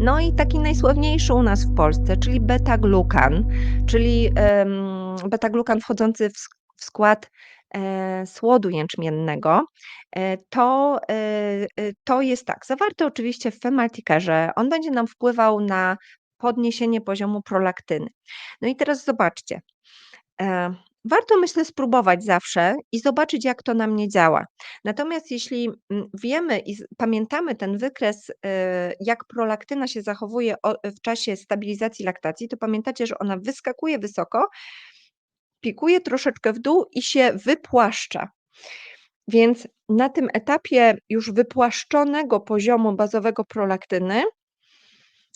No i taki najsławniejszy u nas w Polsce, czyli beta-glukan, czyli, beta-glukan wchodzący w sk w skład, e, słodu jęczmiennego. E, to, e, to jest tak, zawarty oczywiście w femaltikerze. On będzie nam wpływał na podniesienie poziomu prolaktyny. No i teraz zobaczcie, warto myślę spróbować zawsze i zobaczyć jak to na mnie działa. Natomiast jeśli, mm, wiemy i pamiętamy ten wykres, e, jak prolaktyna się zachowuje w czasie stabilizacji laktacji, to pamiętacie, że ona wyskakuje wysoko pikuje troszeczkę w dół i się wypłaszcza. Więc na tym etapie już wypłaszczonego poziomu bazowego prolaktyny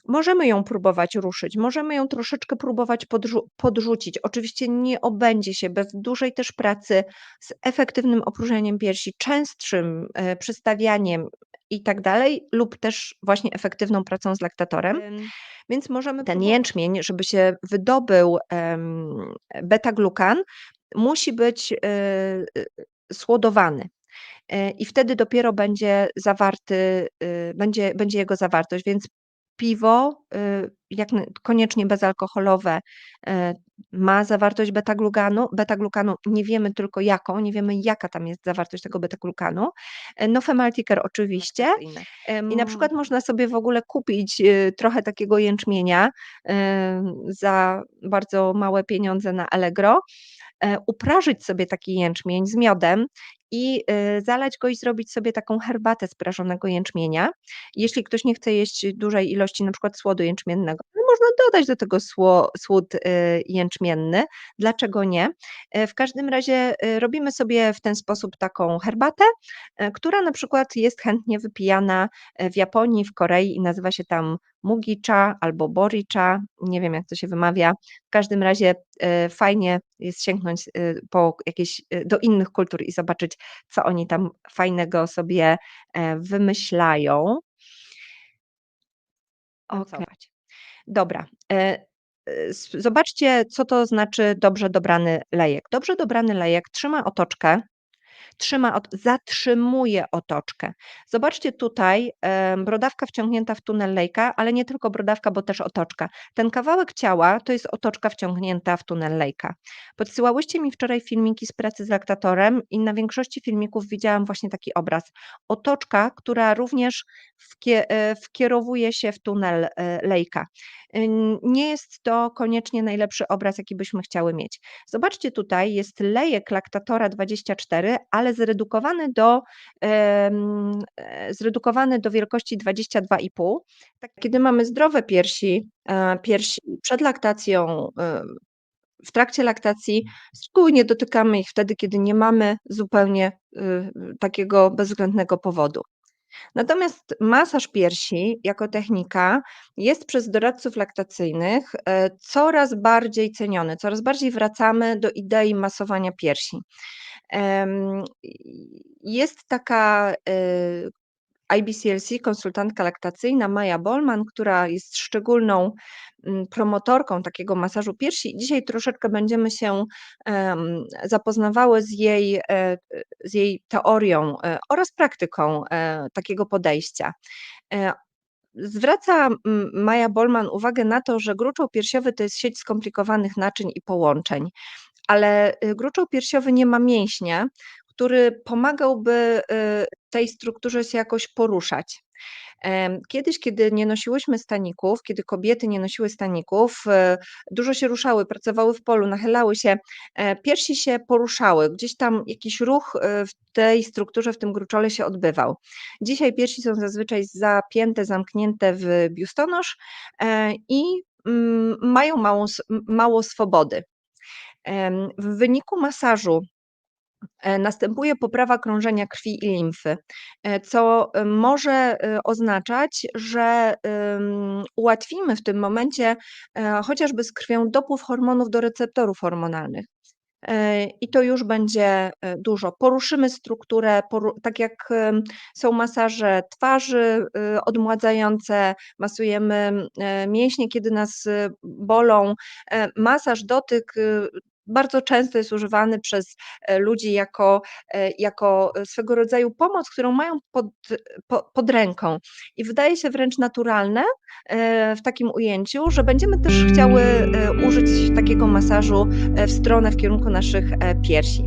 możemy ją próbować ruszyć, możemy ją troszeczkę próbować podrzu podrzucić. Oczywiście nie obędzie się bez dużej też pracy z efektywnym opróżnieniem piersi, częstszym, e, przystawianiem i tak dalej, lub też właśnie efektywną pracą z laktatorem. Więc możemy ten jęczmień, żeby się wydobył, em, beta-glukan, musi być, y, y, słodowany. E, I wtedy dopiero będzie zawarty, y, będzie będzie jego zawartość, więc piwo, y, jak koniecznie bezalkoholowe, e, ma zawartość beta-glukanu beta-glukanu, nie wiemy tylko jaką, nie wiemy jaka tam jest zawartość tego beta-glukanu. E, no femaltiker oczywiście. I na przykład można sobie w ogóle kupić, y, trochę takiego jęczmienia, za bardzo małe pieniądze na Allegro, uprażyć sobie taki jęczmień z miodem i, y, zalać go i zrobić sobie taką herbatę z prażonego jęczmienia. Jeśli ktoś nie chce jeść dużej ilości na przykład słodu jęczmiennego, można dodać do tego słód, y, jęczmienny, dlaczego nie? E, w każdym razie, y, robimy sobie w ten sposób taką herbatę, e, która na przykład jest chętnie wypijana, e, w Japonii, w Korei i nazywa się tam mugi-cha albo bori-cha, nie wiem jak to się wymawia. W każdym razie, fajnie jest sięgnąć, po jakieś do innych kultur i zobaczyć, co oni tam fajnego sobie, wymyślają. Okej. Dobra, e, y, zobaczcie, co to znaczy dobrze dobrany lejek. Dobrze dobrany lejek trzyma otoczkę trzyma zatrzymuje otoczkę. Zobaczcie tutaj, brodawka wciągnięta w tunel lejka, ale nie tylko brodawka, bo też otoczka. Ten kawałek ciała to jest otoczka wciągnięta w tunel lejka. Podsyłałyście mi wczoraj filmiki z pracy z laktatorem i na większości filmików widziałam właśnie taki obraz. Otoczka, która również e, wkierowuje się w tunel, e, lejka. Nie jest to koniecznie najlepszy obraz, jaki byśmy chciały mieć. Zobaczcie tutaj, jest lejek laktatora 24, ale zredukowany do, e, zredukowany do wielkości 22,5. Tak, kiedy mamy zdrowe piersi, e, piersi przed laktacją, w trakcie laktacji, z reguły nie dotykamy ich wtedy, kiedy nie mamy zupełnie, y, takiego bezwzględnego powodu. Natomiast masaż piersi jako technika jest przez doradców laktacyjnych, e, coraz bardziej ceniony, coraz bardziej wracamy do idei masowania piersi. jest taka, e, IBCLC, konsultantka laktacyjna Maja Bolman, która jest szczególną mm, promotorką takiego masażu piersi. Dzisiaj troszeczkę będziemy się zapoznawały z jej, e, z jej teorią e, oraz praktyką e, takiego podejścia. Zwraca Maja Bolman uwagę na to, że gruczoł piersiowy to jest sieć skomplikowanych naczyń i połączeń, ale y, gruczoł piersiowy nie ma mięśnia, który pomagałby y, tej strukturze się jakoś poruszać. Kiedyś, kiedy nie nosiłyśmy staników, kiedy kobiety nie nosiły staników, y, dużo się ruszały, pracowały w polu, nachylały się, e, piersi się poruszały, gdzieś tam jakiś ruch y, w tej strukturze, w tym gruczole się odbywał. Dzisiaj piersi są zazwyczaj zapięte, zamknięte w biustonosz e, i mm, mają małą, mało swobody. W wyniku masażu następuje poprawa krążenia krwi i limfy, e, co e, może oznaczać, że ułatwimy w tym momencie chociażby z krwią dopływ hormonów do receptorów hormonalnych. I to już będzie dużo. Poruszymy strukturę, poru tak jak są masaże twarzy odmładzające, masujemy mięśnie, kiedy nas bolą. Masaż, dotyk bardzo często jest używany przez, e, ludzi jako, e, jako, e, swego rodzaju pomoc, którą mają pod po pod ręką i wydaje się wręcz naturalne, w takim ujęciu, że będziemy też chciały, użyć takiego masażu, w stronę, w kierunku naszych, piersi.